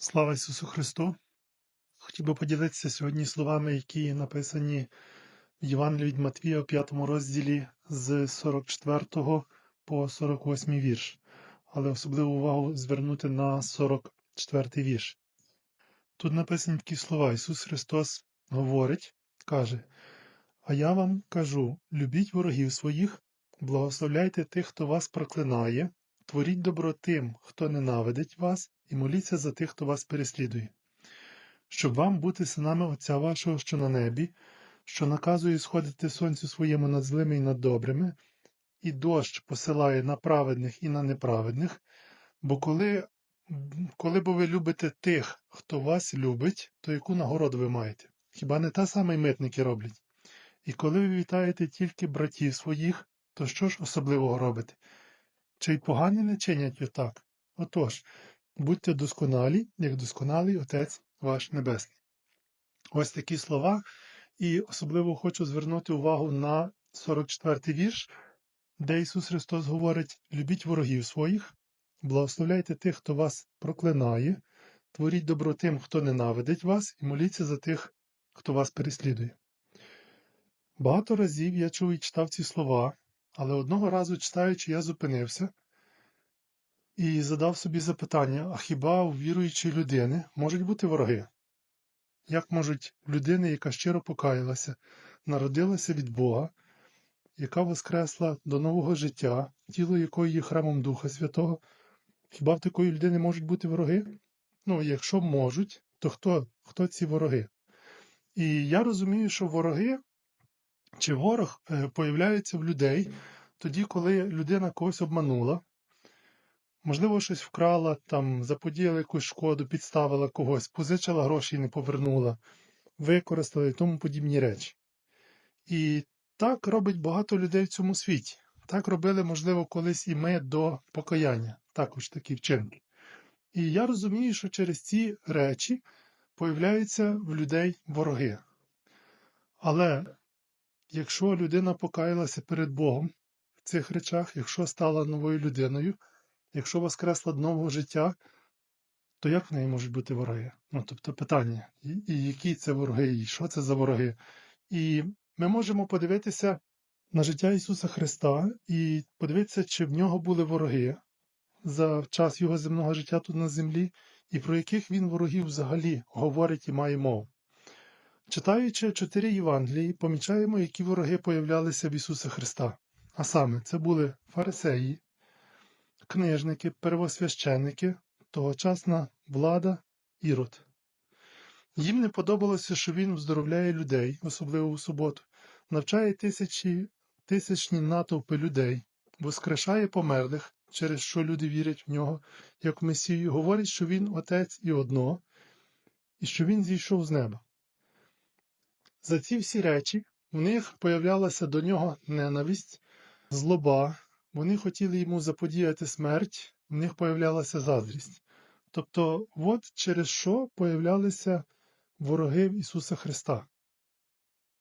Слава Ісусу Христу! Хотів би поділитися сьогодні словами, які написані в Євангелії від Матвія у 5 розділі з 44 по 48 вірш, але особливу увагу звернути на 44 вірш. Тут написані такі слова. Ісус Христос говорить, каже: А я вам кажу: любіть ворогів своїх, благословляйте тих, хто вас проклинає, творіть добро тим, хто ненавидить вас, і моліться за тих, хто вас переслідує. Щоб вам бути синами Отця вашого, що на небі, що наказує сходити сонцю своєму над злими і над добрими, і дощ посилає на праведних і на неправедних, бо коли, коли бо ви любите тих, хто вас любить, то яку нагороду ви маєте? Хіба не та саме й митники роблять? І коли ви вітаєте тільки братів своїх, то що ж особливого робите? Чи й погані не чинять отак? Отож, будьте досконалі, як досконалий Отець ваш Небесний. Ось такі слова, і особливо хочу звернути увагу на 44-й вірш, де Ісус Христос говорить: любіть ворогів своїх, благословляйте тих, хто вас проклинає, творіть добро тим, хто ненавидить вас, і моліться за тих, хто вас переслідує. Багато разів я чув і читав ці слова, але одного разу читаючи, я зупинився і задав собі запитання: а хіба у віруючої людини можуть бути вороги? Як можуть людини, яка щиро покаялася, народилася від Бога, яка воскресла до нового життя, тіло якої є храмом Духа Святого, хіба в такої людини можуть бути вороги? Ну, якщо можуть, то хто, хто ці вороги? І я розумію, що вороги чи ворог е, появляються в людей тоді, коли людина когось обманула, можливо, щось вкрала, там, заподіяла якусь шкоду, підставила когось, позичила гроші і не повернула, використала і тому подібні речі. І так робить багато людей в цьому світі. Так робили, можливо, колись і ми до покаяння, також такі вчинки. І я розумію, що через ці речі появляються в людей вороги. Але якщо людина покаялася перед Богом в цих речах, якщо стала новою людиною, якщо воскресла нового життя, то як в неї можуть бути вороги? Ну, тобто питання, і, і які це вороги, і що це за вороги? І ми можемо подивитися на життя Ісуса Христа і подивитися, чи в нього були вороги за час його земного життя тут на землі, і про яких він ворогів взагалі говорить і має мову. Читаючи чотири Євангелії, помічаємо, які вороги появлялися в Ісуса Христа. А саме, це були фарисеї, книжники, первосвященники, тогочасна влада Ірод. Їм не подобалося, що він вздоровляє людей, особливо у суботу, навчає тисячі, тисячні натовпи людей, воскрешає померлих, через що люди вірять в нього, як в Месію, говорить, що він Отець і одно, і що він зійшов з неба. За ці всі речі в них появлялася до нього ненависть, злоба, вони хотіли йому заподіяти смерть, в них появлялася заздрість. Тобто, от через що появлялися вороги Ісуса Христа.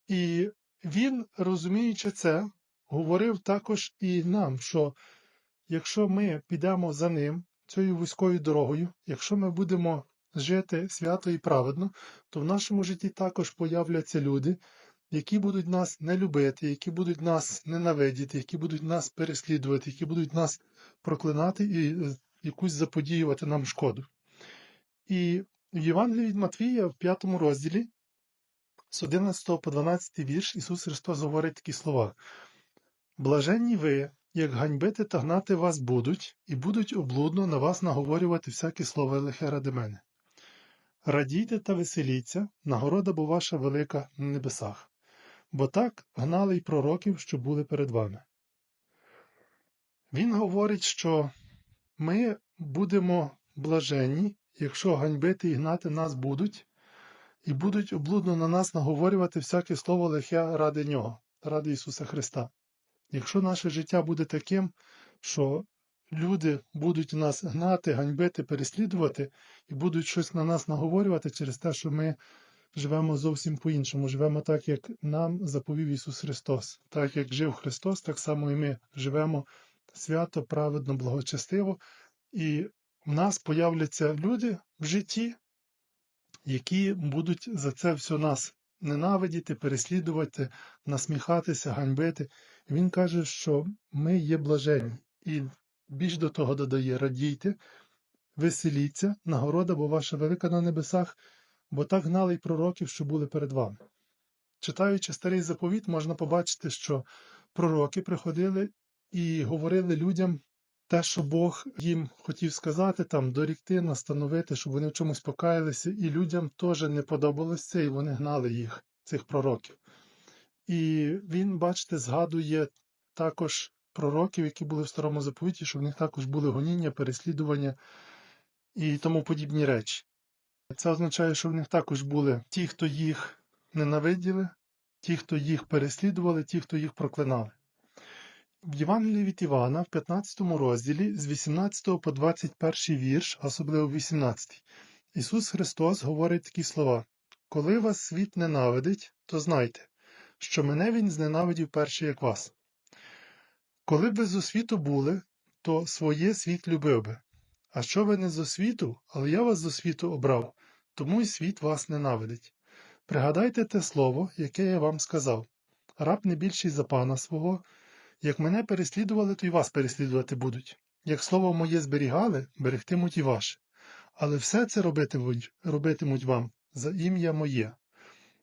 І Він, розуміючи це, говорив також і нам, що якщо ми підемо за ним цією вузькою дорогою, якщо ми будемо жити свято і праведно, то в нашому житті також появляться люди, які будуть нас не любити, які будуть нас ненавидіти, які будуть нас переслідувати, які будуть нас проклинати і е, якусь заподіювати нам шкоду. І в Євангелії від Матвія в 5 розділі з 11 по 12 вірш Ісус Христос говорить такі слова: Блаженні ви, як ганьбити та гнати вас будуть, і будуть облудно на вас наговорювати всяке слово лихе ради мене. Радійте та веселіться, нагорода бо ваша велика на небесах, бо так гнали й пророків, що були перед вами. Він говорить, що ми будемо блаженні, якщо ганьбити і гнати нас будуть, і будуть облудно на нас наговорювати всяке слово лихе ради Нього, ради Ісуса Христа. Якщо наше життя буде таким, що люди будуть нас гнати, ганьбити, переслідувати і будуть щось на нас наговорювати через те, що ми живемо зовсім по-іншому, живемо так, як нам заповів Ісус Христос. Так як жив Христос, так само і ми живемо свято, праведно, благочестиво, і в нас появляться люди в житті, які будуть за це все нас ненавидіти, переслідувати, насміхатися, ганьбити. Він каже, що ми є блаженні. І більш до того додає: радійте, веселіться, нагорода, бо ваша велика на небесах, бо так гнали й пророків, що були перед вами. Читаючи старий заповіт, можна побачити, що пророки приходили і говорили людям те, що Бог їм хотів сказати, там дорікти, настановити, щоб вони в чомусь покаялися, і людям теж не подобалося це, і вони гнали їх, цих пророків. І він, бачите, згадує також пророків, які були в старому заповіті, що в них також були гоніння, переслідування і тому подібні речі. Це означає, що в них також були ті, хто їх ненавиділи, ті, хто їх переслідували, ті, хто їх проклинали. В Євангелії від Івана, в 15 розділі, з 18 по 21 вірш, особливо 18, Ісус Христос говорить такі слова: Коли вас світ ненавидить, то знайте, що мене Він зненавидів перше, як вас. Коли б ви з освіту були, то своє світ любив би. А що ви не з освіту, але я вас з освіту обрав, тому й світ вас ненавидить. Пригадайте те слово, яке я вам сказав раб не більший за пана свого, як мене переслідували, то й вас переслідувати будуть. Як слово моє зберігали, берегтимуть і ваше. Але все це робитимуть, робитимуть вам за ім'я моє,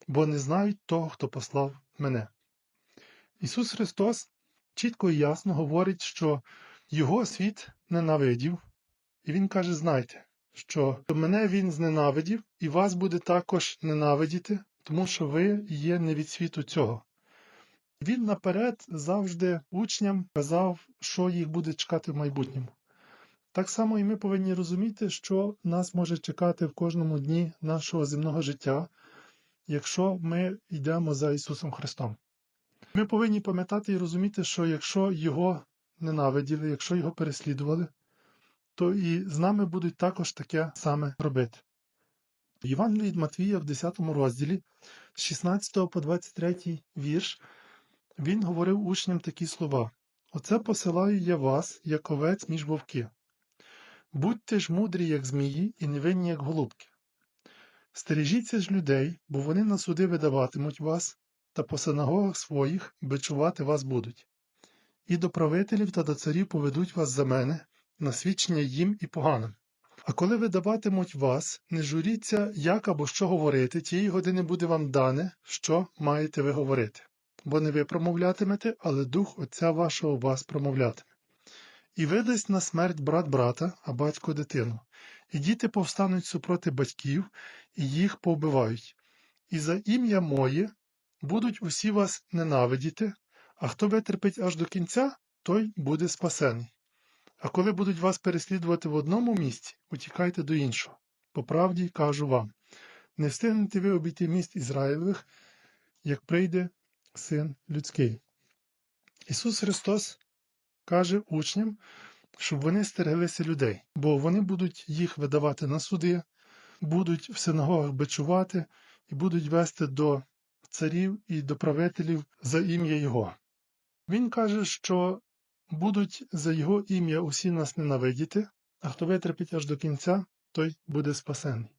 бо не знають того, хто послав мене. Ісус Христос чітко і ясно говорить, що Його світ ненавидів, і Він каже: знайте, що мене Він зненавидів, і вас буде також ненавидіти, тому що ви є не від світу цього. Він наперед завжди учням казав, що їх буде чекати в майбутньому. Так само і ми повинні розуміти, що нас може чекати в кожному дні нашого земного життя, якщо ми йдемо за Ісусом Христом. Ми повинні пам'ятати і розуміти, що якщо Його ненавиділи, якщо Його переслідували, то і з нами будуть також таке саме робити. Євангелії від Матвія в 10 розділі, з 16 по 23 вірш, він говорив учням такі слова: Оце посилаю я вас, як овець між вовки. Будьте ж мудрі, як змії, і невинні, як голубки. Стережіться ж людей, бо вони на суди видаватимуть вас, та по синагогах своїх бичувати вас будуть. І до правителів та до царів поведуть вас за мене, на свідчення їм і поганим. А коли видаватимуть вас, не журіться, як або що говорити, тієї години буде вам дане, що маєте ви говорити. Бо не ви промовлятимете, але дух Отця вашого вас промовлятиме. І видасть на смерть брат брата, а батько дитину, і діти повстануть супроти батьків, і їх повбивають. І за ім'я моє будуть усі вас ненавидіти, а хто витерпить аж до кінця, той буде спасений. А коли будуть вас переслідувати в одному місці, утікайте до іншого. По правді кажу вам: не встигнете ви обійти міст Ізраїлевих, як прийде Син людський. Ісус Христос каже учням, щоб вони стереглися людей, бо вони будуть їх видавати на суди, будуть в синагогах бичувати і будуть вести до царів і до правителів за ім'я Його. Він каже, що будуть за Його ім'я усі нас ненавидіти, а хто витерпить аж до кінця, той буде спасений.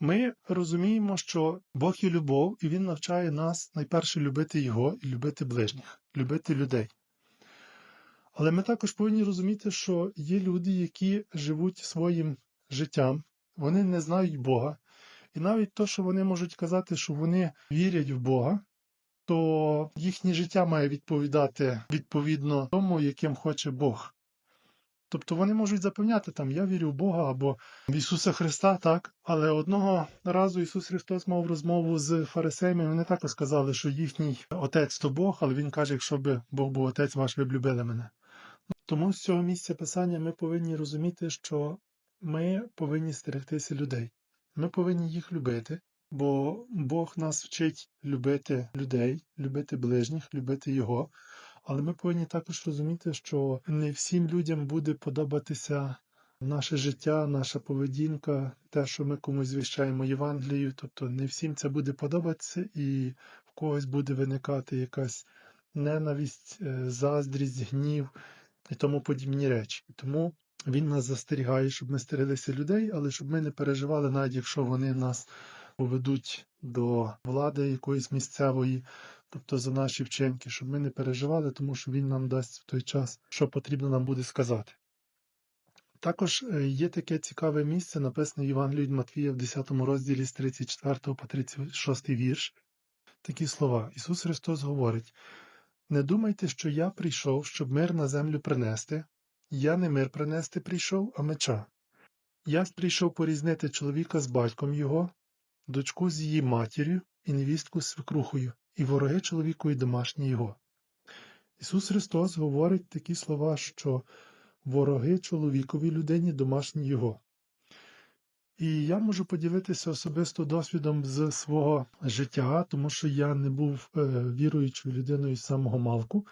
Ми розуміємо, що Бог є любов, і Він навчає нас найперше любити Його і любити ближніх, любити людей. Але ми також повинні розуміти, що є люди, які живуть своїм життям, вони не знають Бога. І навіть то, що вони можуть казати, що вони вірять в Бога, то їхнє життя має відповідати відповідно тому, яким хоче Бог. Тобто вони можуть запевняти там Я вірю в Бога або в Ісуса Христа, так. Але одного разу Ісус Христос мав розмову з фарисеями, вони також сказали, що їхній отець то Бог, але Він каже, якщо б Бог був отець ваш, ви б любили мене. Тому з цього місця писання ми повинні розуміти, що ми повинні стерегтися людей. Ми повинні їх любити, бо Бог нас вчить любити людей, любити ближніх, любити Його. Але ми повинні також розуміти, що не всім людям буде подобатися наше життя, наша поведінка, те, що ми комусь звіщаємо Євангелію. Тобто не всім це буде подобатися, і в когось буде виникати якась ненависть, е, заздрість, гнів і тому подібні речі. Тому Він нас застерігає, щоб ми стерилися людей, але щоб ми не переживали, навіть якщо вони нас поведуть до влади якоїсь місцевої, тобто за наші вчинки, щоб ми не переживали, тому що він нам дасть в той час, що потрібно нам буде сказати. Також е, є таке цікаве місце, написане в Євангелії від Матвія в 10 розділі з 34 по 36 вірш. Такі слова. Ісус Христос говорить: Не думайте, що я прийшов, щоб мир на землю принести. Я не мир принести прийшов, а меча. Я прийшов порізнити чоловіка з батьком його, дочку з її матір'ю і невістку з свекрухою, і вороги чоловіку і домашні його. Ісус Христос говорить такі слова, що вороги чоловікові людині домашні його. І я можу поділитися особисто досвідом з свого життя, тому що я не був е, віруючою людиною з самого малку.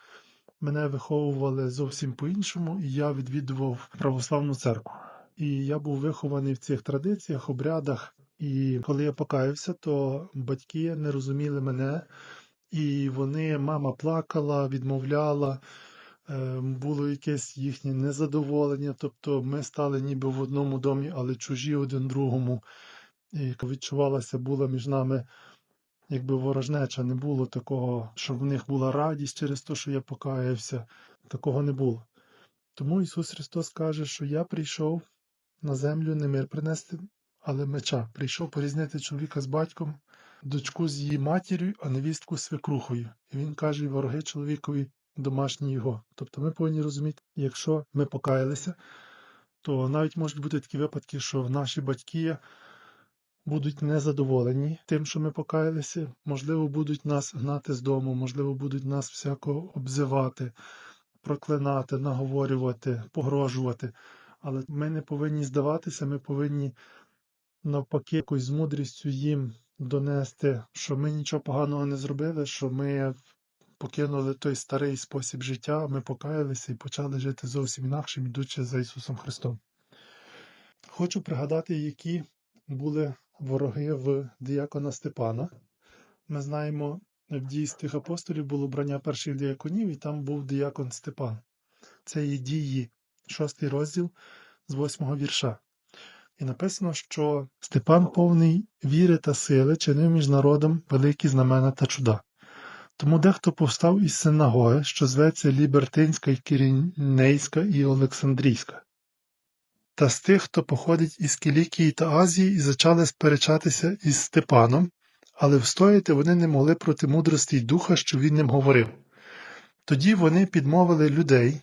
Мене виховували зовсім по-іншому, і я відвідував православну церкву. І я був вихований в цих традиціях, обрядах. І коли я покаявся, то батьки не розуміли мене, і вони, мама плакала, відмовляла, е, було якесь їхнє незадоволення. Тобто ми стали ніби в одному домі, але чужі один другому. І відчувалася була між нами якби ворожнеча, не було такого, щоб в них була радість через те, що я покаявся. Такого не було. Тому Ісус Христос каже, що я прийшов на землю не мир принести, але меча. Прийшов порізнити чоловіка з батьком, дочку з її матір'ю, а невістку з свекрухою. І він каже, вороги чоловікові домашні його. Тобто ми повинні розуміти, якщо ми покаялися, то навіть можуть бути такі випадки, що наші батьки будуть незадоволені тим, що ми покаялися, можливо, будуть нас гнати з дому, можливо, будуть нас всяко обзивати, проклинати, наговорювати, погрожувати. Але ми не повинні здаватися, ми повинні навпаки якось з мудрістю їм донести, що ми нічого поганого не зробили, що ми покинули той старий спосіб життя, ми покаялися і почали жити зовсім інакшим, ідучи за Ісусом Христом. Хочу пригадати, які були вороги в діякона Степана. Ми знаємо, в дійствах апостолів було брання перших діяконів, і там був діякон Степан. Це є дії, шостий розділ з восьмого вірша. І написано, що Степан повний віри та сили чинив між народом великі знамена та чуда. Тому дехто повстав із синагоги, що зветься Лібертинська, Кірінейська і Олександрійська. Та з тих, хто походить із Кілікії та Азії, і зачали сперечатися із Степаном, але встояти вони не могли проти мудрості й духа, що він ним говорив. Тоді вони підмовили людей,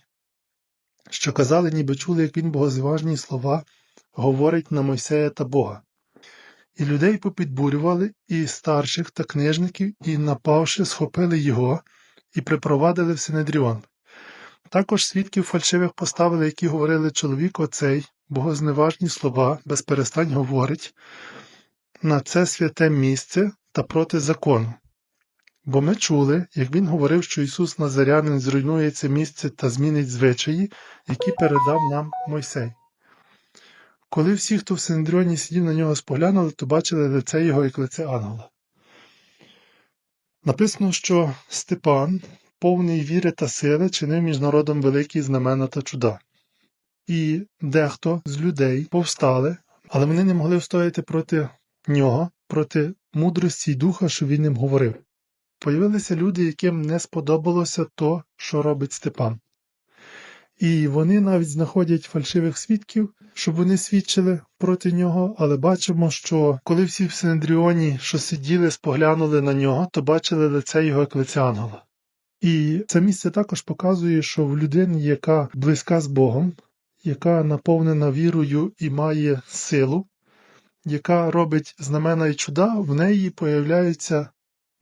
що казали, ніби чули, як він богозважні слова говорить на Мойсея та Бога. І людей попідбурювали, і старших та книжників, і, напавши, схопили його і припровадили в Синедріон. Також свідків фальшивих поставили, які говорили чоловік оцей, богозневажні слова, без перестань говорить, на це святе місце та проти закону. Бо ми чули, як він говорив, що Ісус Назарянин зруйнує це місце та змінить звичаї, які передав нам Мойсей. Коли всі, хто в Синедріоні сидів на нього споглянули, то бачили лице його як лице ангела. Написано, що Степан, повний віри та сили, чинив між народом великі знамена та чуда. І дехто з людей повстали, але вони не могли встояти проти нього, проти мудрості й духа, що він їм говорив. Появилися люди, яким не сподобалося то, що робить Степан. І вони навіть знаходять фальшивих свідків, щоб вони свідчили проти нього, але бачимо, що коли всі в Синедріоні, що сиділи, споглянули на нього, то бачили лице його як лице ангела. І це місце також показує, що в людині, яка близька з Богом, яка наповнена вірою і має силу, яка робить знамена і чуда, в неї появляються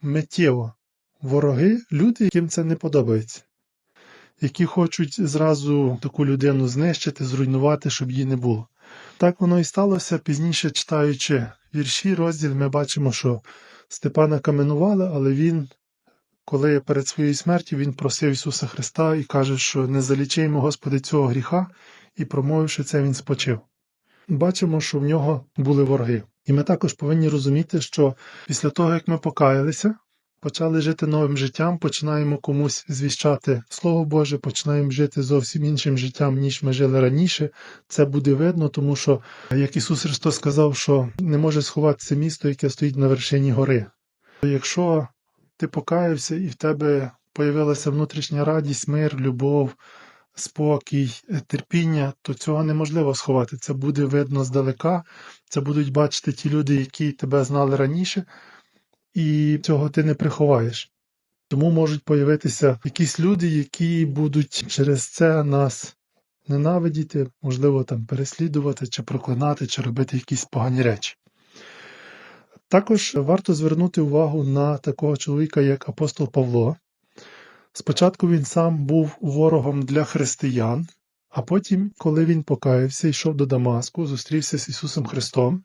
миттєво вороги, люди, яким це не подобається які хочуть зразу таку людину знищити, зруйнувати, щоб її не було. Так воно і сталося. Пізніше читаючи вірші, розділ, ми бачимо, що Степана каменували, але він, коли перед своєю смертю, він просив Ісуса Христа і каже, що не залічаймо, Господи, цього гріха, і промовивши це, він спочив. Бачимо, що в нього були вороги. І ми також повинні розуміти, що після того, як ми покаялися, почали жити новим життям, починаємо комусь звіщати Слово Боже, починаємо жити зовсім іншим життям, ніж ми жили раніше. Це буде видно, тому що, як Ісус Христос сказав, що не може сховатися місто, яке стоїть на вершині гори. Якщо ти покаявся і в тебе появилася внутрішня радість, мир, любов, спокій, терпіння, то цього неможливо сховати. Це буде видно здалека, це будуть бачити ті люди, які тебе знали раніше, і цього ти не приховаєш. Тому можуть появитися якісь люди, які будуть через це нас ненавидіти, можливо, там переслідувати, чи проклинати, чи робити якісь погані речі. Також варто звернути увагу на такого чоловіка, як апостол Павло. Спочатку він сам був ворогом для християн, а потім, коли він покаявся, йшов до Дамаску, зустрівся з Ісусом Христом,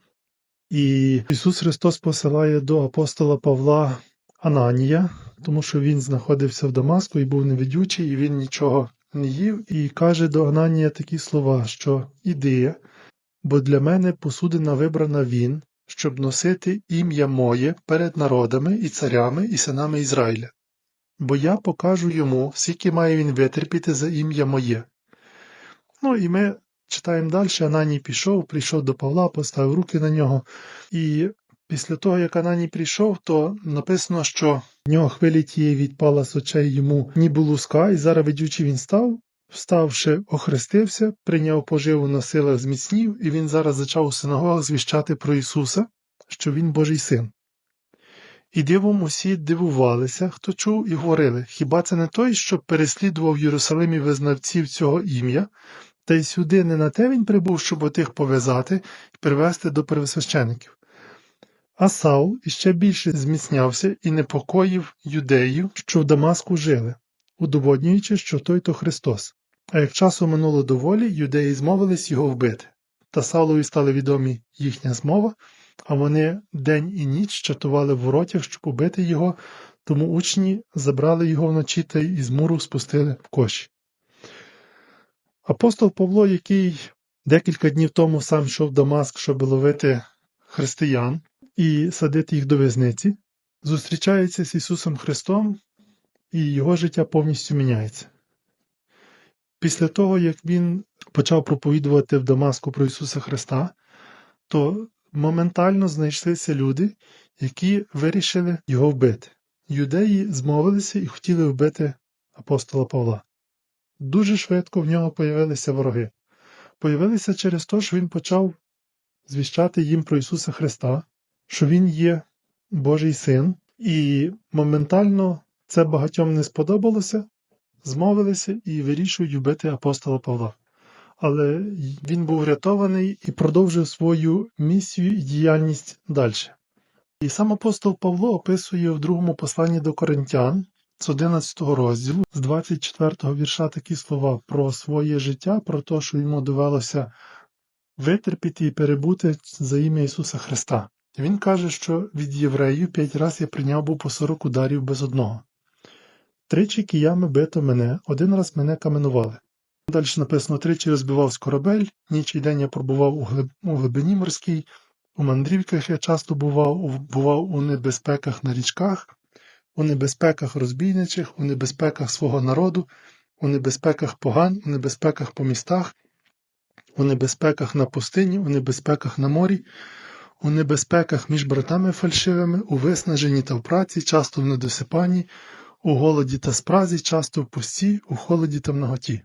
і Ісус Христос посилає до апостола Павла Ананія, тому що він знаходився в Дамаску і був невидючий, і він нічого не їв, і каже до Ананія такі слова, що іди, бо для мене посудина вибрана він, щоб носити ім'я моє перед народами і царями і синами Ізраїля. Бо я покажу йому, скільки має він витерпіти за ім'я моє. Ну і ми читаємо далі. Ананій пішов, прийшов до Павла, поставив руки на нього. І після того, як Ананій прийшов, то написано, що в нього хвилі тієї відпала з очей йому ніби луска, і зараз ведючи він став, вставши, охрестився, прийняв поживу на силах зміцнів, і він зараз зачав у синагогах звіщати про Ісуса, що Він Божий син. І дивом усі дивувалися, хто чув, і говорили: хіба це не той, що переслідував в Єрусалимі визнавців цього ім'я, та й сюди не на те він прибув, щоб отих пов'язати і привести до первосвящеників. А Саул іще більше зміцнявся і непокоїв юдеїв, що в Дамаску жили, удоводнюючи, що той то Христос. А як часу минуло доволі, юдеї змовились його вбити. Та Саулові стали відомі їхня змова, а вони день і ніч чатували в воротях, щоб убити його, тому учні забрали його вночі та із муру спустили в коші. Апостол Павло, який декілька днів тому сам йшов в Дамаск, щоб ловити християн і садити їх до в'язниці, зустрічається з Ісусом Христом, і його життя повністю міняється. Після того, як він почав проповідувати в Дамаску про Ісуса Христа, то моментально знайшлися люди, які вирішили його вбити. Юдеї змовилися і хотіли вбити апостола Павла. Дуже швидко в нього появилися вороги. Появилися через те, що він почав звіщати їм про Ісуса Христа, що Він є Божий син, і моментально це багатьом не сподобалося, змовилися і вирішують вбити апостола Павла. Але він був врятований і продовжив свою місію і діяльність далі. І сам апостол Павло описує в другому посланні до Коринтян з 11 розділу, з 24 вірша такі слова про своє життя, про те, що йому довелося витерпіти і перебути за ім'я Ісуса Христа. Він каже, що від євреїв п'ять разів я прийняв був по 40 ударів без одного. Тричі киями бито мене, один раз мене каменували. Далі написано: тричі розбивав корабель, ніч і день я пробував у, глиб... у глибині морській, у мандрівках я часто бував, бував у небезпеках на річках, у небезпеках розбійничих, у небезпеках свого народу, у небезпеках поган, у небезпеках по містах, у небезпеках на пустині, у небезпеках на морі, у небезпеках між братами фальшивими, у виснаженні та в праці, часто в недосипанні, у голоді та спразі, часто в пусті, у холоді та в наготі.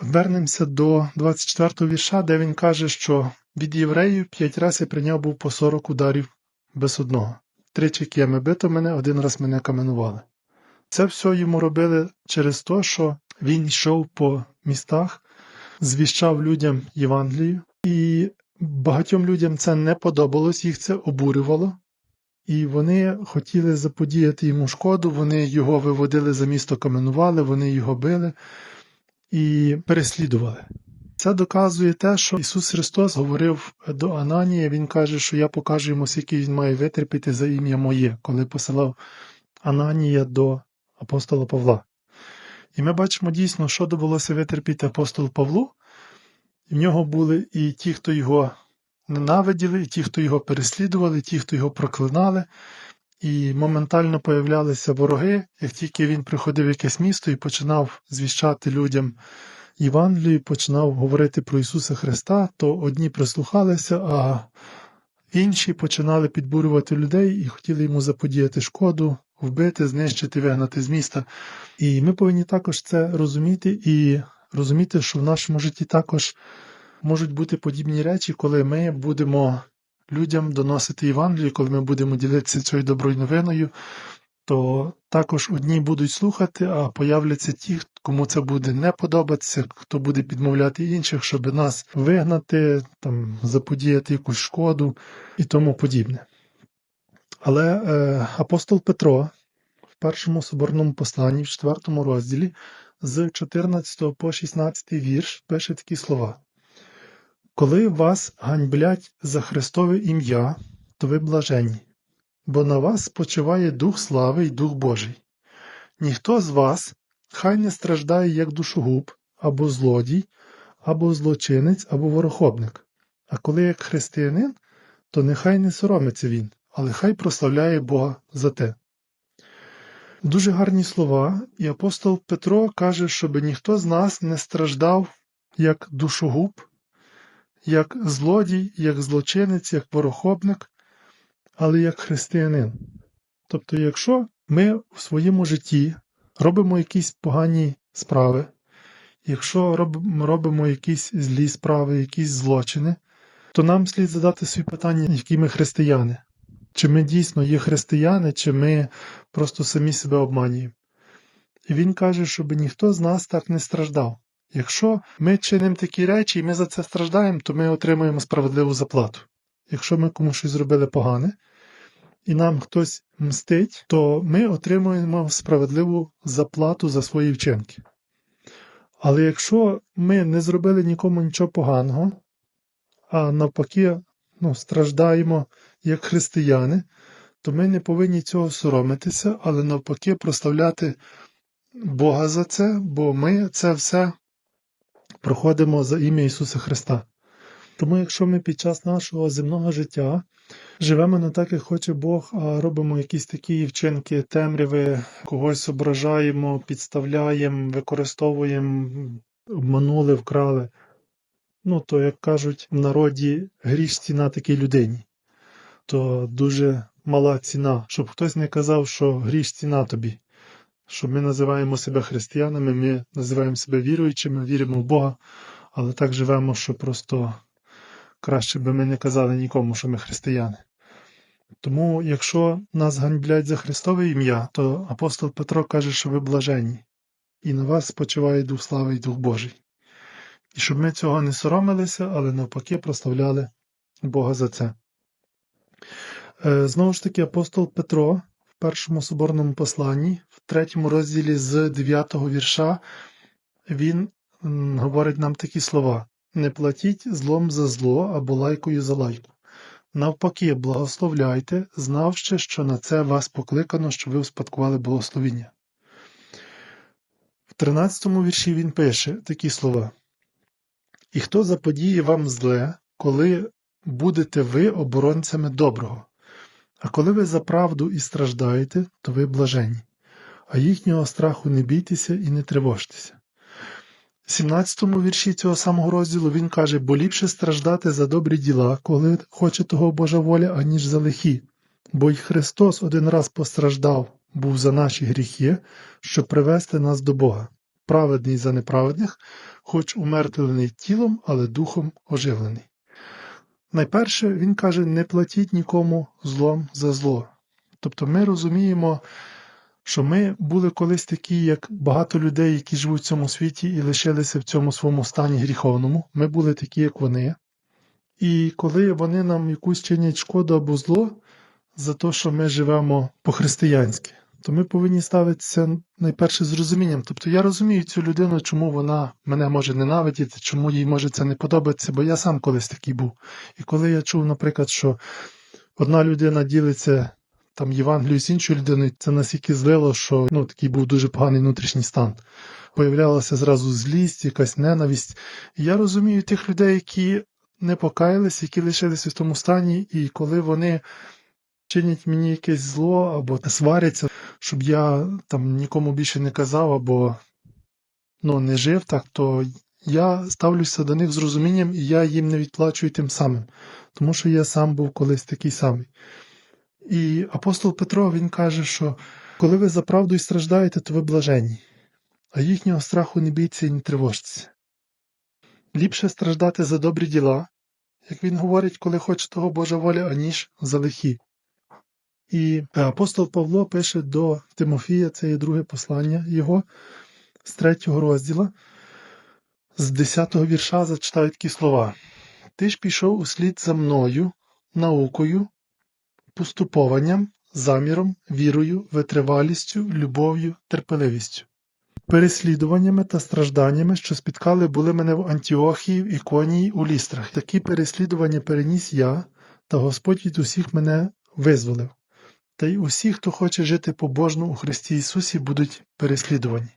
Вернемося до 24 го вірша, де він каже, що від євреїв п'ять разів прийняв був по 40 ударів без одного. Тричі киями бито мене, один раз мене каменували. Це все йому робили через те, що він йшов по містах, звіщав людям Євангелію, і багатьом людям це не подобалось, їх це обурювало. І вони хотіли заподіяти йому шкоду, вони його виводили за місто, каменували, вони його били і переслідували. Це доказує те, що Ісус Христос говорив до Ананія, Він каже, що я покажу йому, скільки він має витерпіти за ім'я моє, коли посилав Ананія до апостола Павла. І ми бачимо дійсно, що довелося витерпіти апостолу Павлу. В нього були і ті, хто його ненавиділи, і ті, хто його переслідували, і ті, хто його проклинали. і моментально появлялися вороги, як тільки він приходив в якесь місто і починав звіщати людям Євангелію, починав говорити про Ісуса Христа, то одні прислухалися, а інші починали підбурювати людей і хотіли йому заподіяти шкоду, вбити, знищити, вигнати з міста. І ми повинні також це розуміти і розуміти, що в нашому житті також можуть бути подібні речі, коли ми будемо людям доносити Євангелію, коли ми будемо ділитися цією доброю новиною, то також одні будуть слухати, а появляться ті, кому це буде не подобатися, хто буде підмовляти інших, щоб нас вигнати, там, заподіяти якусь шкоду і тому подібне. Але е, апостол Петро в першому соборному посланні, в 4 розділі, з 14 по 16 вірш пише такі слова. Коли вас ганьблять за Христове ім'я, то ви блаженні, бо на вас спочиває Дух слави і Дух Божий. Ніхто з вас хай не страждає як душогуб, або злодій, або злочинець, або ворохобник. А коли як християнин, то нехай не соромиться він, але хай прославляє Бога за те. Дуже гарні слова, і апостол Петро каже, щоб ніхто з нас не страждав як душогуб, як злодій, як злочинець, як ворохобник, але як християнин. Тобто, якщо ми в своєму житті робимо якісь погані справи, якщо робимо, якісь злі справи, якісь злочини, то нам слід задати собі питання, які ми християни. Чи ми дійсно є християни, чи ми просто самі себе обманюємо. І він каже, щоб ніхто з нас так не страждав. Якщо ми чинимо такі речі і ми за це страждаємо, то ми отримуємо справедливу заплату. Якщо ми комусь щось зробили погане, і нам хтось мстить, то ми отримуємо справедливу заплату за свої вчинки. Але якщо ми не зробили нікому нічого поганого, а навпаки ну, страждаємо як християни, то ми не повинні цього соромитися, але навпаки прославляти Бога за це, бо ми це все проходимо за ім'я Ісуса Христа. Тому, якщо ми під час нашого земного життя живемо не так, як хоче Бог, а робимо якісь такі вчинки темряви, когось ображаємо, підставляємо, використовуємо, обманули, вкрали, ну то, як кажуть в народі, гріш ціна такій людині, то дуже мала ціна, щоб хтось не казав, що гріш ціна тобі. Що ми називаємо себе християнами, ми називаємо себе віруючими, віримо в Бога, але так живемо, що просто краще би ми не казали нікому, що ми християни. Тому, якщо нас ганьблять за Христове ім'я, то апостол Петро каже, що ви блаженні, і на вас спочиває Дух слави і Дух Божий. І щоб ми цього не соромилися, але навпаки прославляли Бога за це. Е, Знову ж таки, апостол Петро в першому соборному посланні, в третьому розділі з 9 вірша, він говорить нам такі слова: Не платіть злом за зло або лайкою за лайку. Навпаки, благословляйте, знавши, що на це вас покликано, щоб ви успадкували благословіння. В 13 вірші він пише такі слова: І хто заподіє вам зле, коли будете ви оборонцями доброго? А коли ви за правду і страждаєте, то ви блаженні, а їхнього страху не бійтеся і не тривожтеся. В 17 вірші цього самого розділу він каже, бо ліпше страждати за добрі діла, коли хоче того Божа воля, аніж за лихі. Бо й Христос один раз постраждав, був за наші гріхи, щоб привести нас до Бога, праведний за неправедних, хоч умертвлений тілом, але духом оживлений. Найперше він каже: не платіть нікому злом за зло. Тобто ми розуміємо, що ми були колись такі, як багато людей, які живуть в цьому світі і лишилися в цьому своєму стані гріховному. Ми були такі, як вони. І коли вони нам якусь чинять шкоду або зло за те, що ми живемо по-християнськи, то ми повинні ставитися найперше з розумінням. Тобто я розумію цю людину, чому вона мене може ненавидіти, чому їй може це не подобатися, бо я сам колись такий був. І коли я чув, наприклад, що одна людина ділиться там Євангелію з іншою людиною, це настільки злило, що ну, такий був дуже поганий внутрішній стан. Появлялася зразу злість, якась ненависть. Я розумію тих людей, які не покаялись, які лишилися в тому стані, і коли вони чинять мені якесь зло або сваряться, щоб я там нікому більше не казав або ну, не жив так, то я ставлюся до них з розумінням і я їм не відплачую тим самим, тому що я сам був колись такий самий. І апостол Петро він каже, що коли ви за правду і страждаєте, то ви блаженні, а їхнього страху не бійтеся і не тривожтеся. Ліпше страждати за добрі діла, як він говорить, коли хоче того Божа воля, аніж за лихі. І апостол Павло пише до Тимофія, це є друге послання його з третього розділа, з 10-го вірша зачитаю такі слова. Ти ж пішов услід за мною, наукою, поступованням, заміром, вірою, витривалістю, любов'ю, терпеливістю, переслідуваннями та стражданнями, що спіткали були мене в Антіохії, в Іконії, у лістрах. Такі переслідування переніс я, та Господь від усіх мене визволив. Та й усі, хто хоче жити побожно у Христі Ісусі, будуть переслідувані.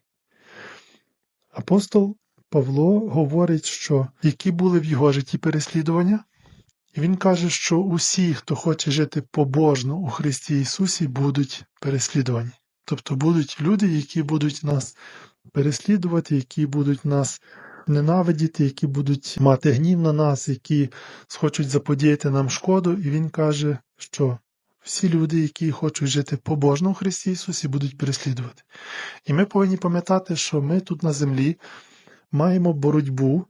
Апостол Павло говорить, що які були в його житті переслідування, він каже, що усі, хто хоче жити побожно у Христі Ісусі, будуть переслідувані. Тобто будуть люди, які будуть нас переслідувати, які будуть нас ненавидіти, які будуть мати гнів на нас, які схочуть заподіяти нам шкоду. І він каже, що всі люди, які хочуть жити побожно у Христі Ісусі, будуть переслідувати. І ми повинні пам'ятати, що ми тут на землі маємо боротьбу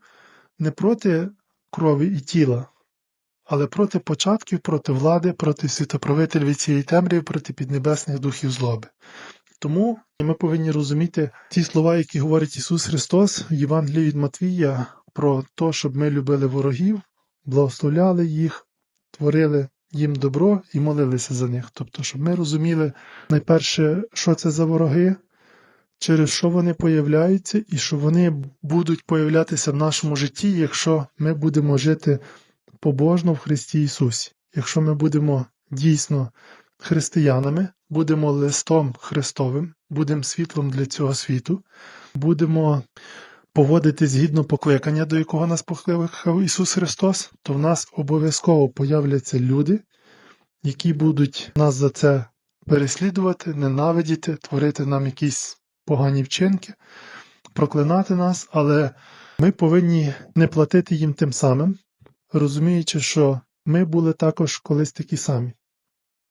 не проти крові і тіла, але проти початків, проти влади, проти світоправителів цієї темряви, проти піднебесних духів злоби. Тому ми повинні розуміти ті слова, які говорить Ісус Христос в Євангелії від Матвія, про те, щоб ми любили ворогів, благословляли їх, творили їм добро і молилися за них. Тобто, щоб ми розуміли найперше, що це за вороги, через що вони появляються, і що вони будуть появлятися в нашому житті, якщо ми будемо жити побожно в Христі Ісусі. Якщо ми будемо дійсно християнами, будемо листом Христовим, будемо світлом для цього світу, будемо поводити згідно покликання, до якого нас покликав Ісус Христос, то в нас обов'язково появляться люди, які будуть нас за це переслідувати, ненавидіти, творити нам якісь погані вчинки, проклинати нас, але ми повинні не платити їм тим самим, розуміючи, що ми були також колись такі самі.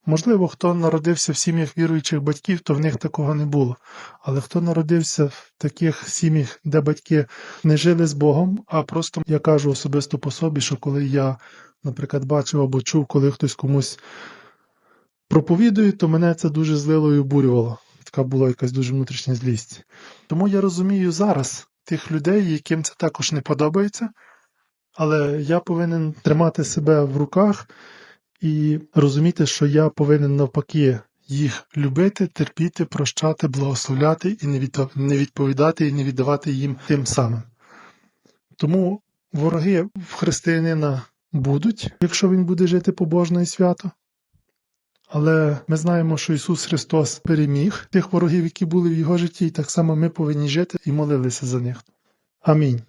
Можливо, хто народився в сім'ях віруючих батьків, то в них такого не було. Але хто народився в таких сім'ях, де батьки не жили з Богом, а просто я кажу особисто по собі, що коли я, наприклад, бачив або чув, коли хтось комусь проповідує, то мене це дуже злило і обурювало. Така була якась дуже внутрішня злість. Тому я розумію зараз тих людей, яким це також не подобається, але я повинен тримати себе в руках і розуміти, що я повинен навпаки їх любити, терпіти, прощати, благословляти і не відповідати і не віддавати їм тим самим. Тому вороги в християнина будуть, якщо він буде жити побожно і свято. Але ми знаємо, що Ісус Христос переміг тих ворогів, які були в його житті, і так само ми повинні жити і молилися за них. Амінь.